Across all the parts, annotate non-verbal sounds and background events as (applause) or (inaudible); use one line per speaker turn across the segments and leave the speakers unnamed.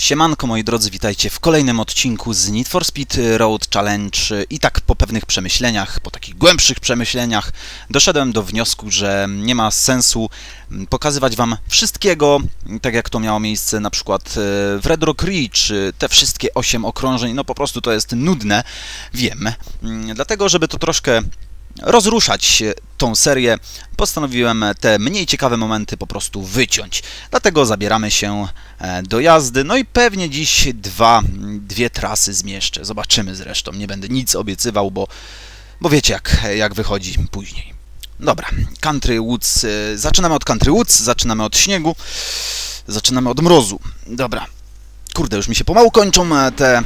Siemanko moi drodzy, witajcie w kolejnym odcinku z Need for Speed Road Challenge i tak po pewnych przemyśleniach, po takich głębszych przemyśleniach doszedłem do wniosku, że nie ma sensu mm, pokazywać wam wszystkiego, tak jak to miało miejsce na przykład e, w Red Rock Ridge, te wszystkie 8 okrążeń, no po prostu to jest nudne, wiem. Mm, Dlatego, żeby to troszkę rozruszać tą serię, postanowiłem te mniej ciekawe momenty po prostu wyciąć. Dlatego zabieramy się e, do jazdy. No i pewnie dziś dwa, dwie trasy zmieszczę. Zobaczymy zresztą. Nie będę nic obiecywał, bo, bo wiecie jak, jak wychodzi później. Dobra, Country Woods. e, Zaczynamy od Country Woods, zaczynamy od śniegu, zaczynamy od mrozu. Dobra. Kurde, już mi się pomału kończą e, te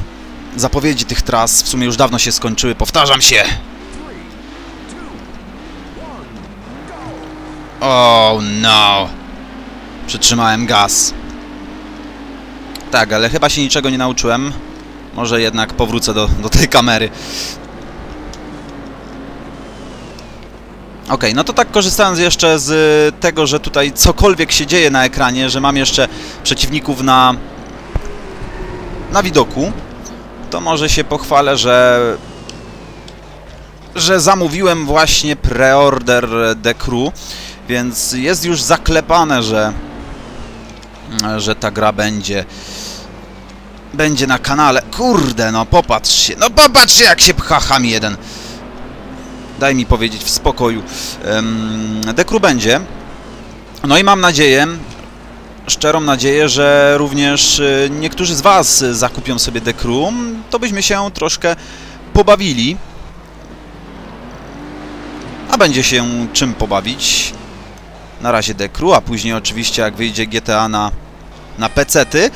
zapowiedzi tych tras. W sumie już dawno się skończyły. Powtarzam się. Oh no. Przytrzymałem gaz. Tak, ale chyba się niczego nie nauczyłem. Może jednak powrócę do, do tej kamery. Okej, no to tak korzystając jeszcze z tego, że tutaj cokolwiek się dzieje na ekranie, że mam jeszcze przeciwników na na widoku, to może się pochwalę, że że zamówiłem właśnie preorder The Crew, więc jest już zaklepane, że że ta gra będzie będzie na kanale. Kurde, no popatrz się. No popatrz się, jak się pcha ham jeden. Daj mi powiedzieć w spokoju. Crew będzie. No i mam nadzieję, szczerą nadzieję, że również y, niektórzy z Was zakupią sobie Crew, to byśmy się troszkę pobawili. A będzie się czym pobawić. Na razie Crew, a później oczywiście jak wyjdzie GTA na, na PC-ty,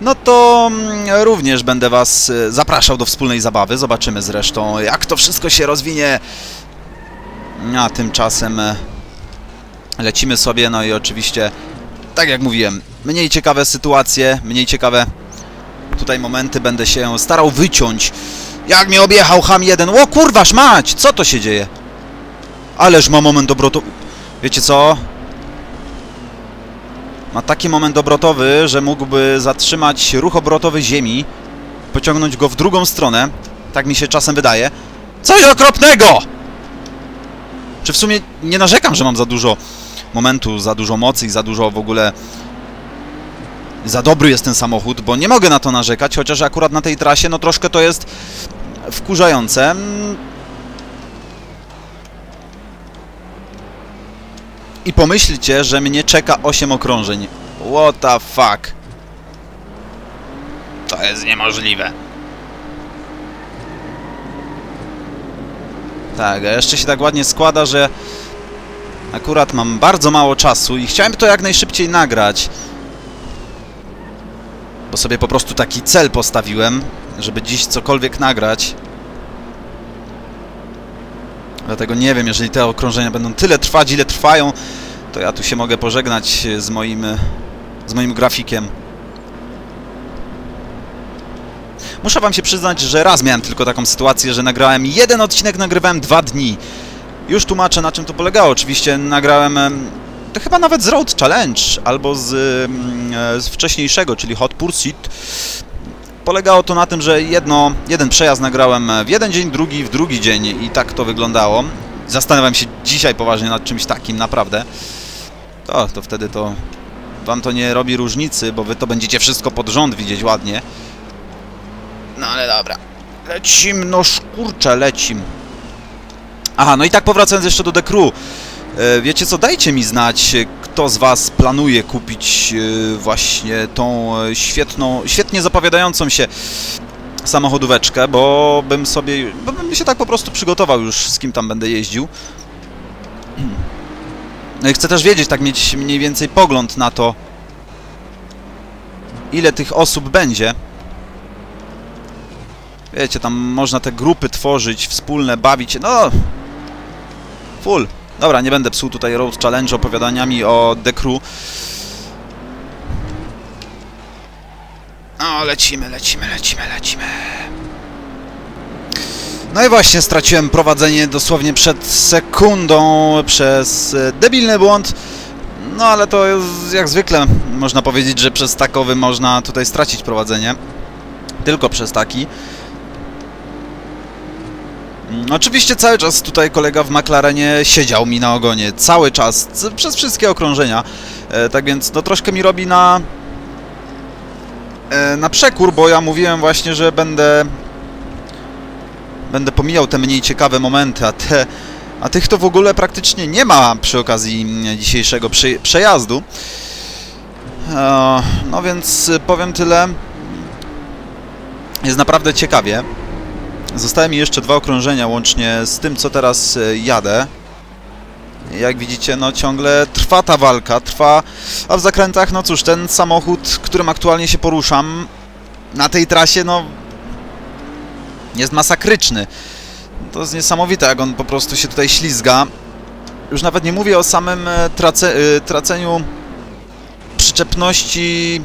no to mm, również będę Was y, zapraszał do wspólnej zabawy. Zobaczymy zresztą jak to wszystko się rozwinie. A tymczasem e, lecimy sobie, no i oczywiście, tak jak mówiłem, mniej ciekawe sytuacje, mniej ciekawe tutaj momenty będę się starał wyciąć. Jak mnie objechał ham jeden. O kurważ mać, co to się dzieje? Ależ ma moment obrotowy. Wiecie co? Ma taki moment obrotowy, że mógłby zatrzymać ruch obrotowy Ziemi, pociągnąć go w drugą stronę. Tak mi się czasem wydaje. Coś okropnego! Czy w sumie nie narzekam, że mam za dużo momentu, za dużo mocy i za dużo w ogóle... Za dobry jest ten samochód, bo nie mogę na to narzekać, chociaż akurat na tej trasie no troszkę to jest wkurzające. I pomyślcie, że mnie czeka 8 okrążeń. What the fuck? To jest niemożliwe. Tak, a jeszcze się tak ładnie składa, że akurat mam bardzo mało czasu i chciałem to jak najszybciej nagrać. Bo sobie po prostu taki cel postawiłem, żeby dziś cokolwiek nagrać. Dlatego nie wiem, jeżeli te okrążenia będą tyle trwać, ile trwają, to ja tu się mogę pożegnać z moim, z moim grafikiem. Muszę wam się przyznać, że raz miałem tylko taką sytuację, że nagrałem jeden odcinek, nagrywałem dwa dni. Już tłumaczę, na czym to polegało. Oczywiście nagrałem em, to chyba nawet z Road Challenge, albo z, mm, e, z wcześniejszego, czyli Hot Pursuit. Polegało to na tym, że jedno, jeden przejazd nagrałem w jeden dzień, drugi w drugi dzień i tak to wyglądało. Zastanawiam się dzisiaj poważnie nad czymś takim, naprawdę. To, to wtedy to wam to nie robi różnicy, bo wy to będziecie wszystko pod rząd widzieć ładnie. No ale dobra. Lecim, no szkurcze, lecim. Aha, no i tak powracając jeszcze do The Crew. E, Wiecie co, dajcie mi znać, kto z Was planuje kupić e, właśnie tą e, świetną, świetnie zapowiadającą się samochodóweczkę, bo bym sobie, bo bym się tak po prostu przygotował już, z kim tam będę jeździł. No chcę też wiedzieć, tak mieć mniej więcej pogląd na to, ile tych osób będzie. Wiecie, tam można te grupy tworzyć, wspólne, bawić się, no... Full. Dobra, nie będę psuł tutaj Road Challenge opowiadaniami o The Crew. O, lecimy, lecimy, lecimy, lecimy. No i właśnie straciłem prowadzenie dosłownie przed sekundą przez e, debilny błąd. No ale to jak zwykle można powiedzieć, że przez takowy można tutaj stracić prowadzenie. Tylko przez taki. Mm, Oczywiście cały czas tutaj kolega w McLarenie siedział mi na ogonie. Cały czas, przez wszystkie okrążenia. E, tak więc no troszkę mi robi na... E, na przekór, bo ja mówiłem właśnie, że będę... Będę pomijał te mniej ciekawe momenty, a te... A tych to w ogóle praktycznie nie ma przy okazji mm, dzisiejszego przejazdu. E, no więc powiem tyle. Jest naprawdę ciekawie. Zostały mi jeszcze dwa okrążenia łącznie z tym, co teraz e, jadę. Jak widzicie, no ciągle trwa ta walka, trwa... A w zakrętach, no cóż, ten samochód, którym aktualnie się poruszam na tej trasie, no... Jest masakryczny. To jest niesamowite, jak on po prostu się tutaj ślizga. Już nawet nie mówię o samym e, trace, e, traceniu przyczepności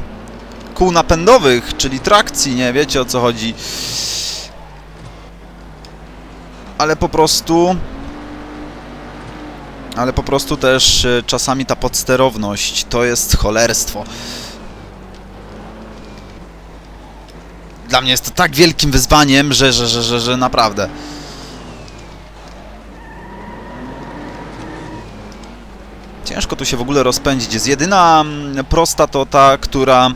kół napędowych, czyli trakcji, nie wiecie o co chodzi. Ale po prostu... Ale po prostu też e, czasami ta podsterowność to jest cholerstwo. Dla mnie jest to tak wielkim wyzwaniem, że, że, że, że, że naprawdę. Ciężko tu się w ogóle rozpędzić. Jest jedyna mm, prosta to ta, która,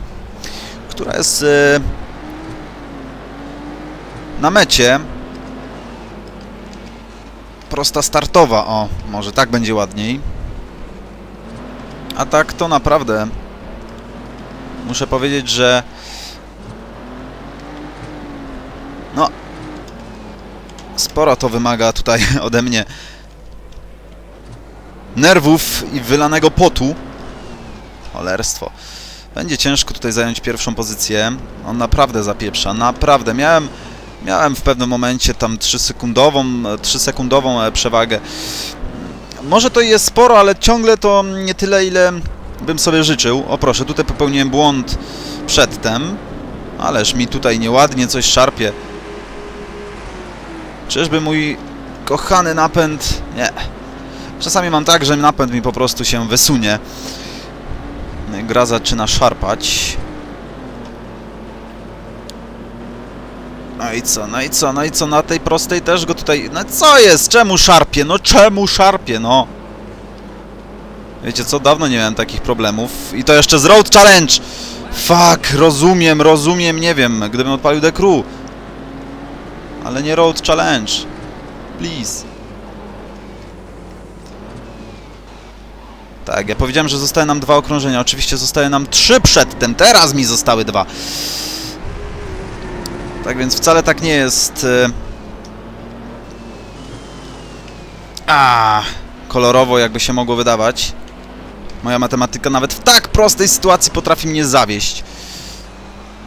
która jest e, na mecie. Prosta startowa, o, może tak będzie ładniej. A tak to naprawdę muszę powiedzieć, że no sporo to wymaga tutaj (laughs) ode mnie nerwów i wylanego potu. Cholerstwo. Będzie ciężko tutaj zająć pierwszą pozycję. On naprawdę zapieprza, naprawdę. Miałem, miałem w pewnym momencie tam 3 sekundową, 3 sekundową e, przewagę. Może to jest sporo, ale ciągle to nie tyle, ile bym sobie życzył. O proszę, tutaj popełniłem błąd przedtem. Ależ mi tutaj nieładnie coś szarpie. Czyżby mój kochany napęd... Nie. Czasami mam tak, że napęd mi po prostu się wysunie. Gra zaczyna szarpać. No i co, no i co, no i co, na tej prostej też go tutaj... No co jest? Czemu szarpie? No czemu szarpie, no? Wiecie co, dawno nie miałem takich problemów. I to jeszcze z Road Challenge! Fuck, rozumiem, rozumiem, nie wiem, gdybym odpalił The Crew. Ale nie Road Challenge. Please. Tak, ja powiedziałem, że zostały nam dwa okrążenia. Oczywiście zostały nam trzy przedtem. Teraz mi zostały dwa. Tak więc wcale tak nie jest. y, A, kolorowo jakby się mogło wydawać. Moja matematyka nawet w tak prostej sytuacji potrafi mnie zawieść.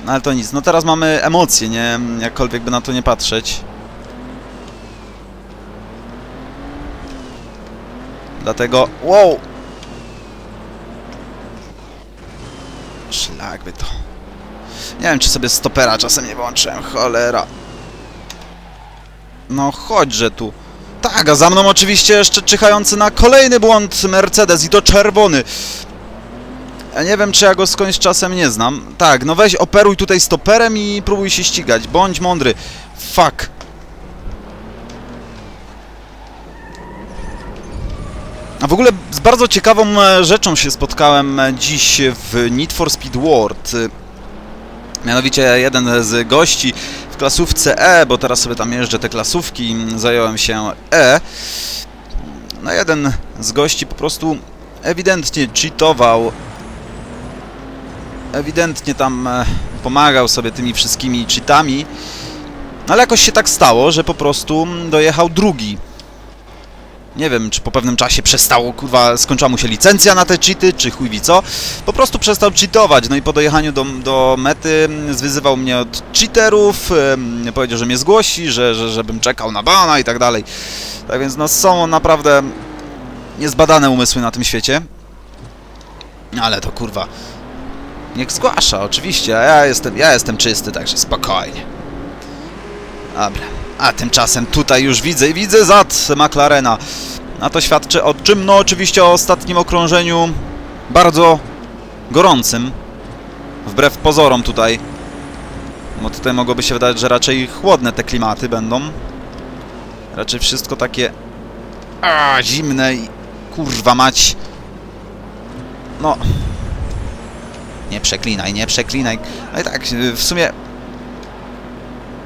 No ale to nic. No teraz mamy emocje, nie? Jakkolwiek by na to nie patrzeć. Dlatego... Wow! Szlak by to. Nie wiem, czy sobie stopera czasem nie włączyłem. Cholera. No chodźże tu. Tak, a za mną oczywiście jeszcze czyhający na kolejny błąd Mercedes i to czerwony. Ja nie wiem, czy ja go skądś czasem nie znam. Tak, no weź operuj tutaj stoperem i próbuj się ścigać. Bądź mądry. Fuck. A w ogóle z bardzo ciekawą e, rzeczą się spotkałem e, dziś w Need for Speed World. Mianowicie jeden z gości w klasówce E, bo teraz sobie tam jeżdżę te klasówki, zająłem się E. No jeden z gości po prostu ewidentnie cheatował. Ewidentnie tam e, pomagał sobie tymi wszystkimi cheatami. No ale jakoś się tak stało, że po prostu dojechał drugi. Nie wiem, czy po pewnym czasie przestało, kurwa, skończyła mu się licencja na te cheaty, czy chuj wie co. Po prostu przestał cheatować, no i po dojechaniu do, do mety mm, zwyzywał mnie od cheaterów, em, powiedział, że mnie zgłosi, że, że żebym czekał na bana i tak dalej. Tak więc no są naprawdę niezbadane umysły na tym świecie. Ale to kurwa, niech zgłasza, oczywiście, a ja jestem, ja jestem czysty, także spokojnie. Dobra. A tymczasem tutaj już widzę, widzę zad McLarena. A to świadczy o czym? No oczywiście o ostatnim okrążeniu bardzo gorącym. Wbrew pozorom tutaj. Bo tutaj mogłoby się wydawać, że raczej chłodne te klimaty będą. Raczej wszystko takie... A, zimne i... Kurwa mać. No... Nie przeklinaj, nie przeklinaj. No i tak, w sumie...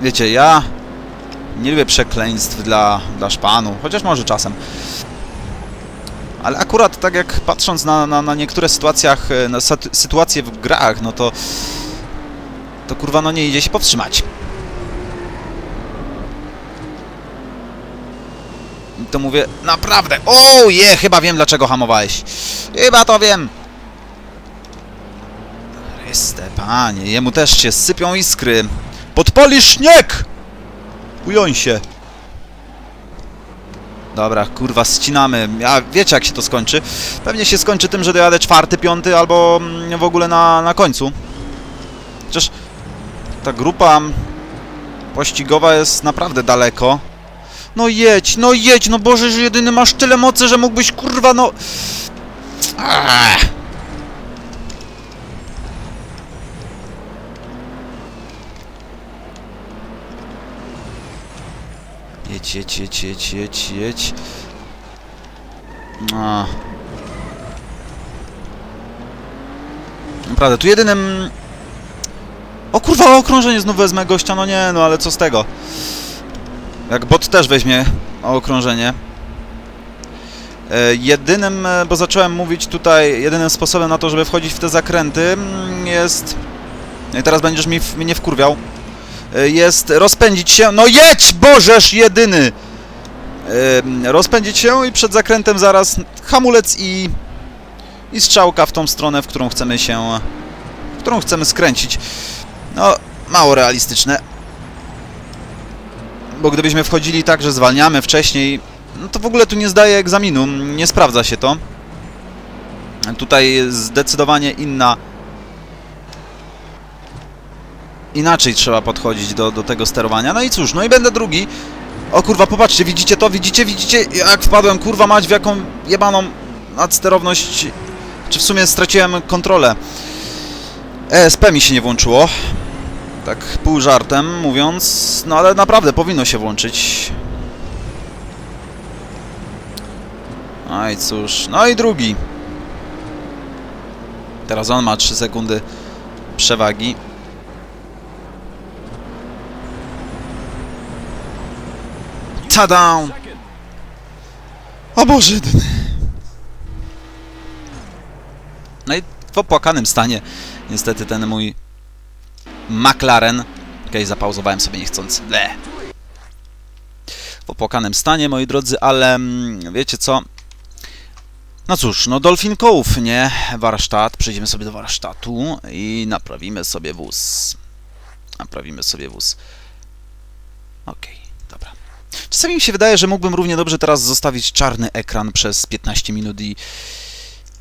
Wiecie, ja... Nie lubię przekleństw dla, dla szpanu, chociaż może czasem. Ale akurat tak jak patrząc na, na, na niektóre sytuacjach, e, na sytuacje w grach, no to... To kurwa no nie idzie się powstrzymać. I to mówię naprawdę. O je, chyba wiem dlaczego hamowałeś. Chyba to wiem. Chryste, panie, jemu też się sypią iskry. Podpali śnieg! Ująń się. Dobra, kurwa, ścinamy. Ja, wiecie jak się to skończy. Pewnie się skończy tym, że dojadę czwarty, piąty albo mm, w ogóle na, na końcu. Chociaż ta grupa pościgowa jest naprawdę daleko. No jedź, no jedź, no Boże, że jedyny masz tyle mocy, że mógłbyś, kurwa, no... Ach. Jedź, jedź, jedź, jedź, jedź, jedź. Naprawdę, tu jedynym... O kurwa, okrążenie znów wezmę gościa, no nie, no ale co z tego? Jak bot też weźmie okrążenie. E, jedynym, e, bo zacząłem mówić tutaj, jedynym sposobem na to, żeby wchodzić w te zakręty mm, jest... I teraz będziesz mi, mnie wkurwiał. E, Jest rozpędzić się, no jedź, Bożeż jedyny! Rozpędzić się i przed zakrętem zaraz hamulec i... I strzałka w tą stronę, w którą chcemy się... W którą chcemy skręcić. No, mało realistyczne. Bo gdybyśmy wchodzili tak, że zwalniamy wcześniej, no to w ogóle tu nie zdaje egzaminu, nie sprawdza się to. Tutaj zdecydowanie inna... Inaczej trzeba podchodzić do, do tego sterowania. No i cóż, no i będę drugi. O kurwa, popatrzcie, widzicie to? Widzicie, widzicie? Jak wpadłem, kurwa mać, w jaką jebaną nadsterowność... Czy w sumie straciłem kontrolę. ESP mi się nie włączyło. Tak pół żartem mówiąc, no ale naprawdę powinno się włączyć. No i cóż, no i drugi. Teraz on ma 3 sekundy przewagi. Tada! O Boże. No i w opłakanym stanie niestety ten mój McLaren. Okej, zapauzowałem sobie niechcący. Le. W opłakanym stanie, moi drodzy, ale mm, wiecie co? No cóż, no Dolphin Cove, nie? Warsztat. Przejdziemy sobie do warsztatu i naprawimy sobie wóz. Naprawimy sobie wóz. Okej, dobra. Czasami mi się wydaje, że mógłbym równie dobrze teraz zostawić czarny ekran przez 15 minut i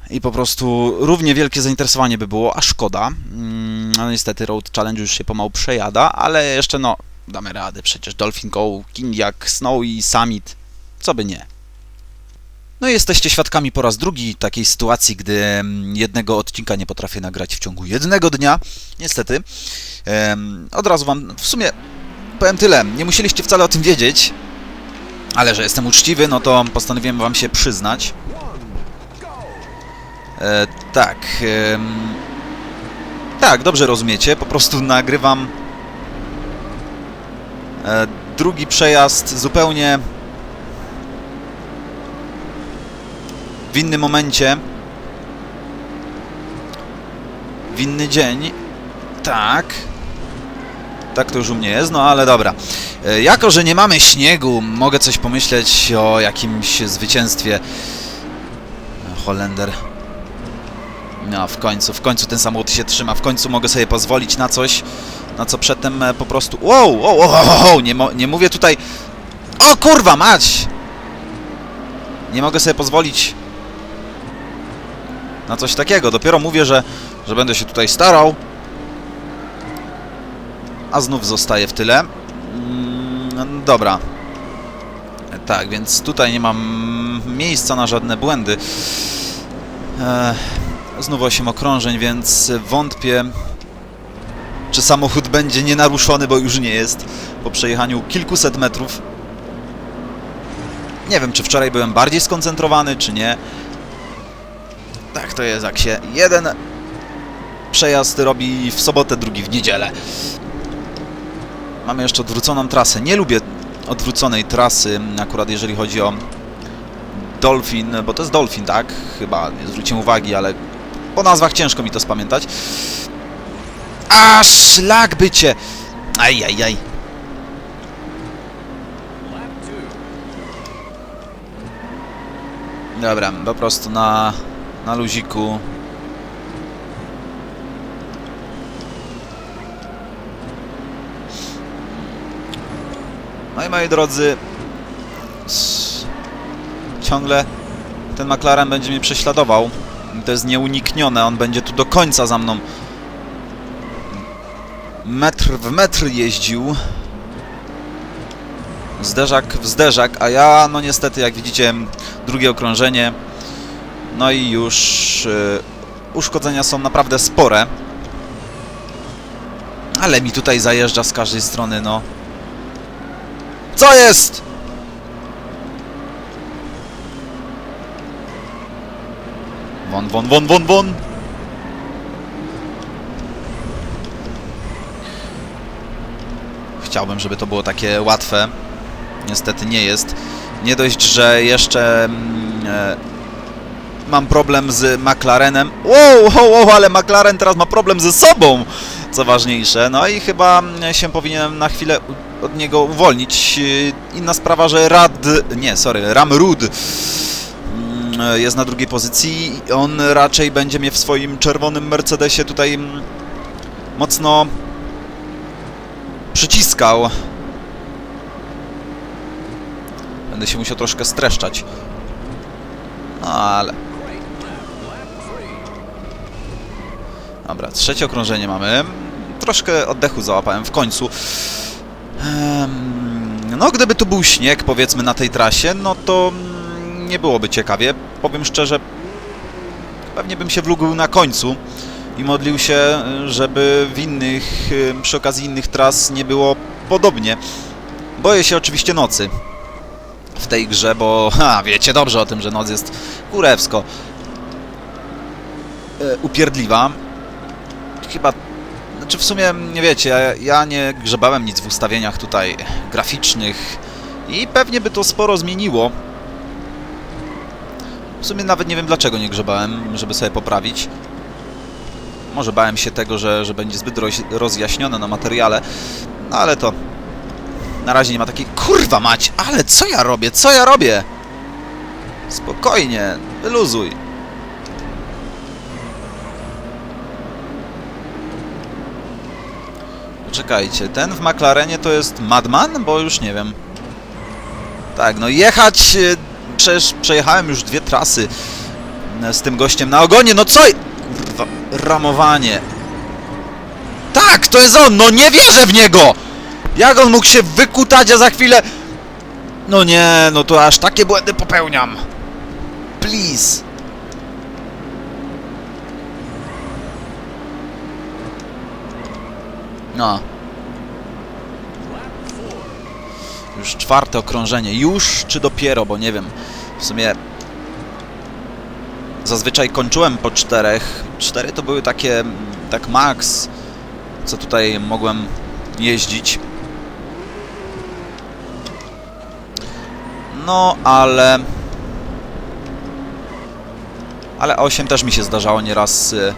i po prostu równie wielkie zainteresowanie by było, a szkoda. Mm, No niestety Road Challenge już się pomału przejada, ale jeszcze no, damy radę. Przecież Dolphin Go, Kindiak, Snow i Summit, co by nie. No i jesteście świadkami po raz drugi takiej sytuacji, gdy mm, jednego odcinka nie potrafię nagrać w ciągu jednego dnia. Niestety. Od razu wam, w sumie powiem tyle, nie musieliście wcale o tym wiedzieć, ale że jestem uczciwy, no to postanowiłem wam się przyznać. E, tak. em, tak, dobrze rozumiecie. Po prostu nagrywam e, drugi przejazd zupełnie w innym momencie. W inny dzień. Tak. Tak to już u mnie jest, no ale dobra. E, jako, że nie mamy śniegu, mogę coś pomyśleć o jakimś zwycięstwie. Holender. No, w końcu, w końcu ten samochód się trzyma, w końcu mogę sobie pozwolić na coś, na co przedtem e, po prostu... Wow, wow, wow, wow, wow nie, nie mówię tutaj... O kurwa, mać! Nie mogę sobie pozwolić na coś takiego. Dopiero mówię, że, że będę się tutaj starał, a znów zostaję w tyle. Mm, dobra. Tak, więc tutaj nie mam miejsca na żadne błędy. Eee, Znów 8 okrążeń, więc wątpię, czy samochód będzie nienaruszony, bo już nie jest po przejechaniu kilkuset metrów. Nie wiem, czy wczoraj byłem bardziej skoncentrowany, czy nie. Tak to jest, jak się jeden przejazd robi w sobotę, drugi w niedzielę. Mamy jeszcze odwróconą trasę. Nie lubię odwróconej trasy, akurat jeżeli chodzi o Dolphin, bo to jest Dolphin, tak? Chyba, nie zwróciłem uwagi, ale po nazwach ciężko mi to spamiętać. A szlak bycie! Aj, aj, aj. Dobra, po prostu na, na luziku. No i moi drodzy, ciągle ten McLaren będzie mnie prześladował. To jest nieuniknione, on będzie tu do końca za mną metr w metr jeździł. Zderzak w zderzak, a ja, no niestety, jak widzicie, drugie okrążenie. No i już y, uszkodzenia są naprawdę spore. Ale mi tutaj zajeżdża z każdej strony, no. Co jest? Won, won, won, won, won. Chciałbym, żeby to było takie łatwe. Niestety nie jest. Nie dość, że jeszcze mm, e, mam problem z McLarenem. Wow, wow, wow, ale McLaren teraz ma problem ze sobą, co ważniejsze. No i chyba się powinienem na chwilę od niego uwolnić. E, Inna sprawa, że Rad... Nie, sorry, Ram Rud mm, jest na drugiej pozycji. On raczej będzie mnie w swoim czerwonym Mercedesie tutaj mm, mocno przyciskał. Będę się musiał troszkę streszczać. No ale... Dobra, trzecie okrążenie mamy. Troszkę oddechu załapałem w końcu. No, gdyby tu był śnieg, powiedzmy, na tej trasie, no to nie byłoby ciekawie. Powiem szczerze, pewnie bym się wlógł na końcu i modlił się, żeby w innych, przy okazji innych tras nie było podobnie. Boję się oczywiście nocy w tej grze, bo (laughs) ha, wiecie dobrze o tym, że noc jest kurewsko e, upierdliwa. Chyba, znaczy w sumie, nie wiecie, ja, ja nie grzebałem nic w ustawieniach tutaj graficznych i pewnie by to sporo zmieniło. W sumie nawet nie wiem dlaczego nie grzebałem, żeby sobie poprawić. Może bałem się tego, że, że będzie zbyt roz, rozjaśnione na materiale, no ale to na razie nie ma takiej... Kurwa mać, ale co ja robię? Co ja robię? Spokojnie, wyluzuj. Czekajcie, ten w McLarenie to jest Madman? Bo już nie wiem. Tak, no jechać... e, Przecież przejechałem już dwie trasy e, z tym gościem na ogonie, no co... Kurwa, ramowanie. Tak, to jest on, no nie wierzę w niego! Jak on mógł się wykutać, a za chwilę... No nie, no to aż takie błędy popełniam. Please. No. Już czwarte okrążenie. Już czy dopiero, bo nie wiem. W sumie zazwyczaj kończyłem po czterech. Cztery to były takie, mm, tak max, co tutaj mogłem jeździć. No, ale... Ale 8 też mi się zdarzało nieraz... y,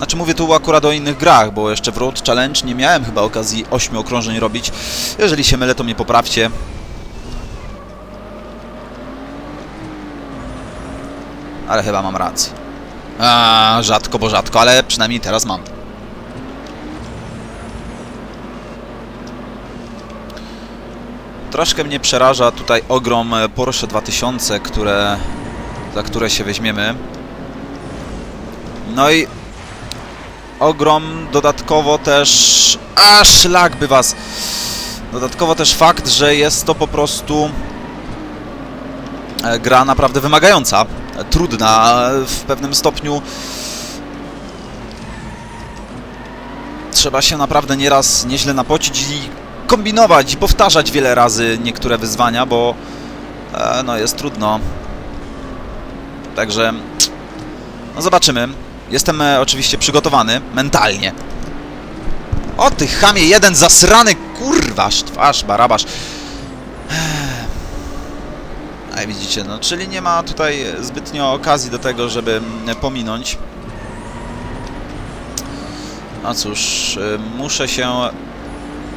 Znaczy mówię tu akurat o innych grach, bo jeszcze w Road Challenge nie miałem chyba okazji 8 okrążeń robić. Jeżeli się mylę, to mnie poprawcie. Ale chyba mam rację. A, rzadko, bo rzadko, ale przynajmniej teraz mam. Troszkę mnie przeraża tutaj ogrom Porsche 2000, które, za które się weźmiemy. No i ogrom dodatkowo też... A, szlak by was! Dodatkowo też fakt, że jest to po prostu e, gra naprawdę wymagająca trudna w pewnym stopniu. Trzeba się naprawdę nieraz nieźle napocić i kombinować i powtarzać wiele razy niektóre wyzwania, bo e, no jest trudno. Także no zobaczymy. Jestem e, oczywiście przygotowany mentalnie. O ty chamie, jeden zasrany kurwasz, twarz, barabasz. A widzicie, no czyli nie ma tutaj zbytnio okazji do tego, żeby pominąć. No cóż, y, muszę się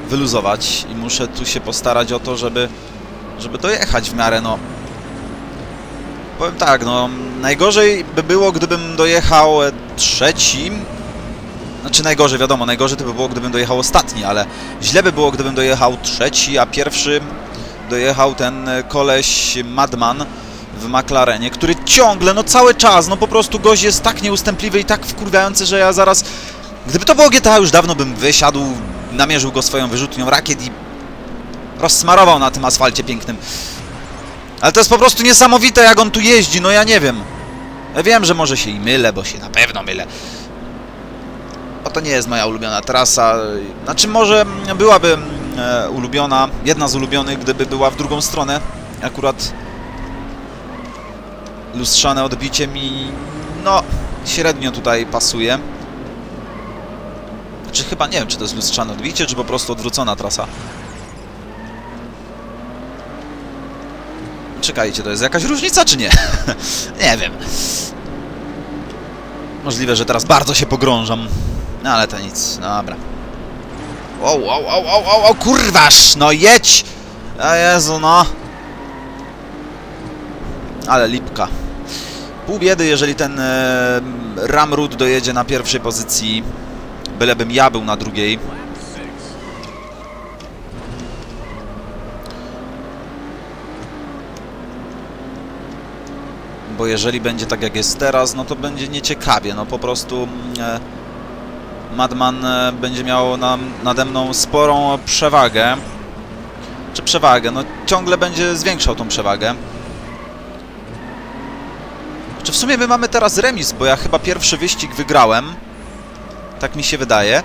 wyluzować i muszę tu się postarać o to, żeby, żeby dojechać w miarę, no. Powiem tak, no, najgorzej by było, gdybym dojechał trzeci. Znaczy najgorzej, wiadomo, najgorzej to by było, gdybym dojechał ostatni, ale źle by było, gdybym dojechał trzeci, a pierwszy dojechał ten koleś Madman w McLarenie, który ciągle, no cały czas, no po prostu gość jest tak nieustępliwy i tak wkurwiający, że ja zaraz... Gdyby to było GTA, już dawno bym wysiadł, namierzył go swoją wyrzutnią rakiet i rozsmarował na tym asfalcie pięknym. Ale to jest po prostu niesamowite, jak on tu jeździ, no ja nie wiem. Ja wiem, że może się i mylę, bo się na pewno mylę. Bo to nie jest moja ulubiona trasa. Znaczy, może byłaby e, ulubiona, jedna z ulubionych, gdyby była w drugą stronę. Akurat lustrzane odbicie mi, no, średnio tutaj pasuje. Czy chyba, nie wiem, czy to jest lustrzane odbicie, czy po prostu odwrócona trasa. Czekajcie, to jest jakaś różnica, czy nie? (laughs) nie wiem. Możliwe, że teraz bardzo się pogrążam. No ale to nic, dobra. Wow, wow, wow, wow, wow, wow! No jedź! A Jezu, no. Ale lipka. Pół biedy, jeżeli ten e, Ramrud dojedzie na pierwszej pozycji. Bylebym ja był na drugiej. Bo jeżeli będzie tak jak jest teraz, no to będzie nieciekawie. No po prostu e, Madman e, będzie miał nam, nade mną sporą przewagę. Czy przewagę? No ciągle będzie zwiększał tą przewagę. Czy w sumie my mamy teraz remis, bo ja chyba pierwszy wyścig wygrałem. Tak mi się wydaje.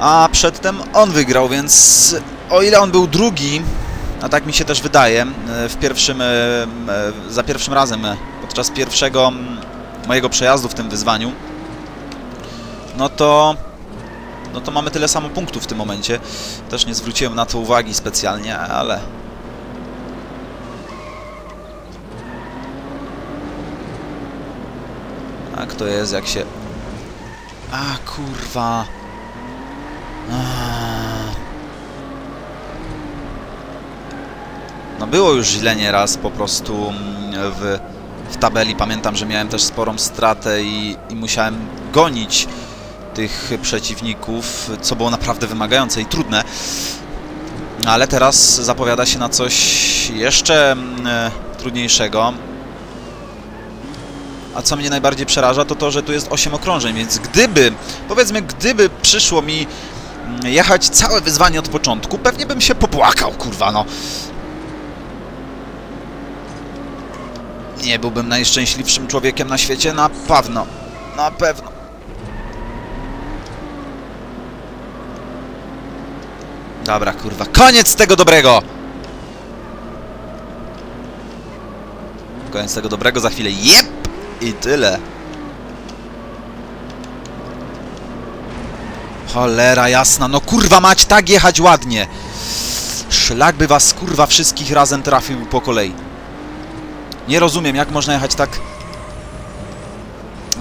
A przedtem on wygrał, więc o ile on był drugi, a tak mi się też wydaje, e, w pierwszym, za pierwszym razem, podczas pierwszego mm, mojego przejazdu w tym wyzwaniu, no to, no to mamy tyle samo punktów w tym momencie. Też nie zwróciłem na to uwagi specjalnie, ale... Jak to jest, jak się... A, kurwa... No było już źle nieraz po prostu mm, w, w tabeli. Pamiętam, że miałem też sporą stratę i, i musiałem gonić tych przeciwników, co było naprawdę wymagające i trudne. Ale teraz zapowiada się na coś jeszcze mm, e, trudniejszego. A co mnie najbardziej przeraża, to to, że tu jest 8 okrążeń, więc gdyby, powiedzmy, gdyby przyszło mi mm, jechać całe wyzwanie od początku, pewnie bym się popłakał, kurwa, no. Nie byłbym najszczęśliwszym człowiekiem na świecie, na pewno. Na pewno. Dobra, kurwa. Koniec tego dobrego! Koniec tego dobrego za chwilę. Jep! I tyle. Cholera jasna, no kurwa mać, tak jechać ładnie. Szlak by was kurwa wszystkich razem trafił po kolei. Nie rozumiem, jak można jechać tak...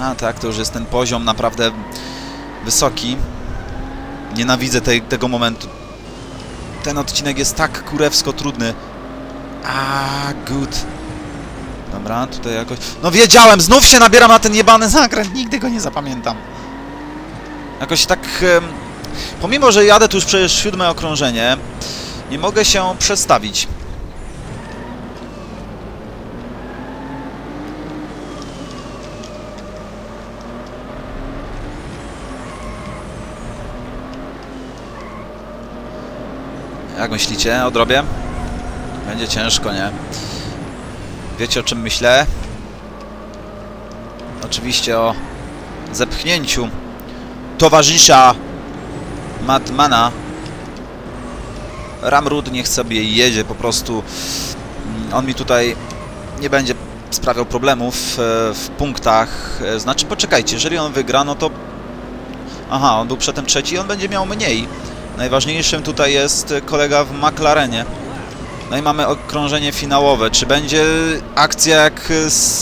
A tak, to już jest ten poziom naprawdę wysoki. Nienawidzę tej, tego momentu. Ten odcinek jest tak kurewsko trudny. A, good. Dobra, tutaj jakoś... No wiedziałem, znów się nabieram na ten jebany zakręt, nigdy go nie zapamiętam. Jakoś tak... em, Pomimo, że jadę tu już przecież siódme okrążenie, nie mogę się przestawić. Jak myślicie? Odrobię? Będzie ciężko, nie? Wiecie o czym myślę? oczywiście o zepchnięciu towarzysza Madmana. Ramrud niech sobie jedzie, po prostu mm, on mi tutaj nie będzie sprawiał problemów e, w punktach. E, Znaczy, poczekajcie, jeżeli on wygra, no to... Aha, on był przedtem trzeci, on będzie miał mniej. Najważniejszym tutaj jest kolega w McLarenie. No i mamy okrążenie finałowe. Czy będzie akcja jak,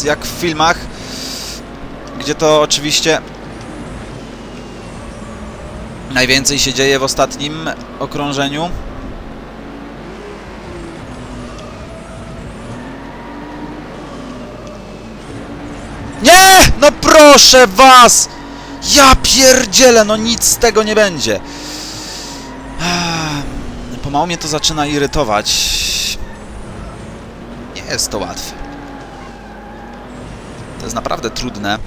jak w filmach, gdzie to oczywiście najwięcej się dzieje w ostatnim okrążeniu? Nie! No proszę was! Ja pierdzielę, no nic z tego nie będzie. Pomału mnie to zaczyna irytować. Nie jest to łatwe. To jest naprawdę trudne.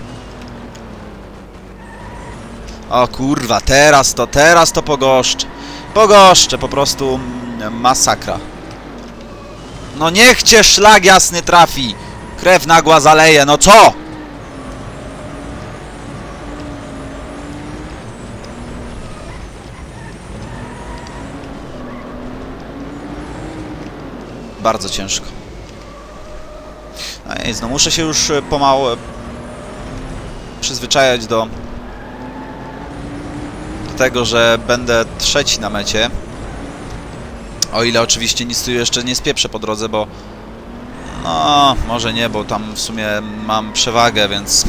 O kurwa, teraz to, teraz to pogoszczę. Pogoszczę, po prostu mm, masakra. No niech cię szlag jasny trafi. Krew nagła zaleje, no co? Bardzo ciężko. No nic, no muszę się już e, pomału e, przyzwyczajać do, tego, że będę trzeci na mecie. O ile oczywiście nic tu jeszcze nie spieprzę po drodze, bo no, może nie, bo tam w sumie mam przewagę, więc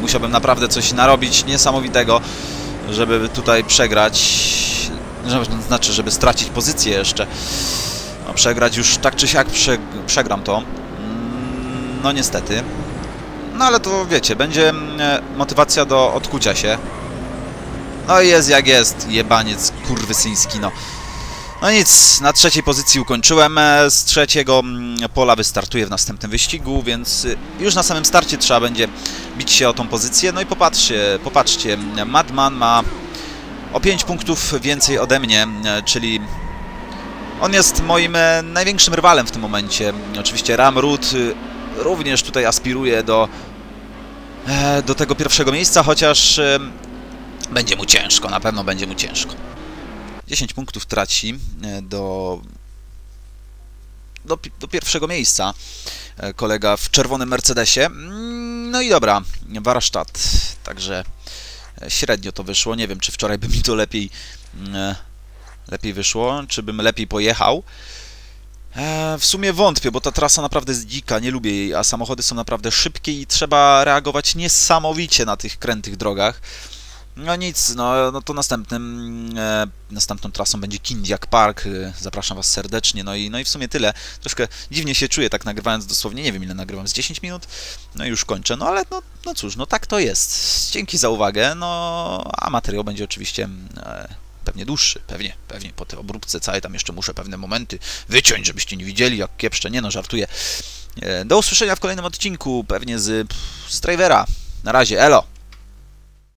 musiałbym naprawdę coś narobić niesamowitego, żeby tutaj przegrać. Znaczy, żeby stracić pozycję jeszcze. Przegrać już tak czy siak prze, przegram to. Mm, No niestety. No ale to wiecie, będzie mm, motywacja do odkucia się. No i jest jak jest, jebaniec kurwysyński, no. No nic, na trzeciej pozycji ukończyłem. e, Z trzeciego mm, pola wystartuję w następnym wyścigu, więc y, już na samym starcie trzeba będzie bić się o tą pozycję. No i popatrzcie, popatrzcie, Madman ma o 5 punktów więcej ode mnie, e, czyli on jest moim e, największym rywalem w tym momencie. Oczywiście Ramrud y, również tutaj aspiruje do, e, do tego pierwszego miejsca, chociaż e, będzie mu ciężko, na pewno będzie mu ciężko. 10 punktów traci do, do, do pierwszego miejsca kolega w czerwonym Mercedesie. Mm, No i dobra, warsztat, także średnio to wyszło. Nie wiem, czy wczoraj by mi to lepiej lepiej wyszło, czy bym lepiej pojechał. E, w sumie wątpię, bo ta trasa naprawdę jest dzika, nie lubię jej, a samochody są naprawdę szybkie i trzeba reagować niesamowicie na tych krętych drogach. No nic, no, no to następnym, e, następną trasą będzie Kindiak Park, e, zapraszam Was serdecznie, no i, no i w sumie tyle. Troszkę dziwnie się czuję tak nagrywając dosłownie, nie wiem ile nagrywam, z 10 minut, no i już kończę, no ale no, no cóż, no tak to jest. Dzięki za uwagę, no a materiał będzie oczywiście e, pewnie dłuższy, pewnie, pewnie po tej obróbce całej tam jeszcze muszę pewne momenty wyciąć, żebyście nie widzieli jak kiepszcze, nie no, żartuję. E, Do usłyszenia w kolejnym odcinku, pewnie z, z Drivera. Na razie, elo!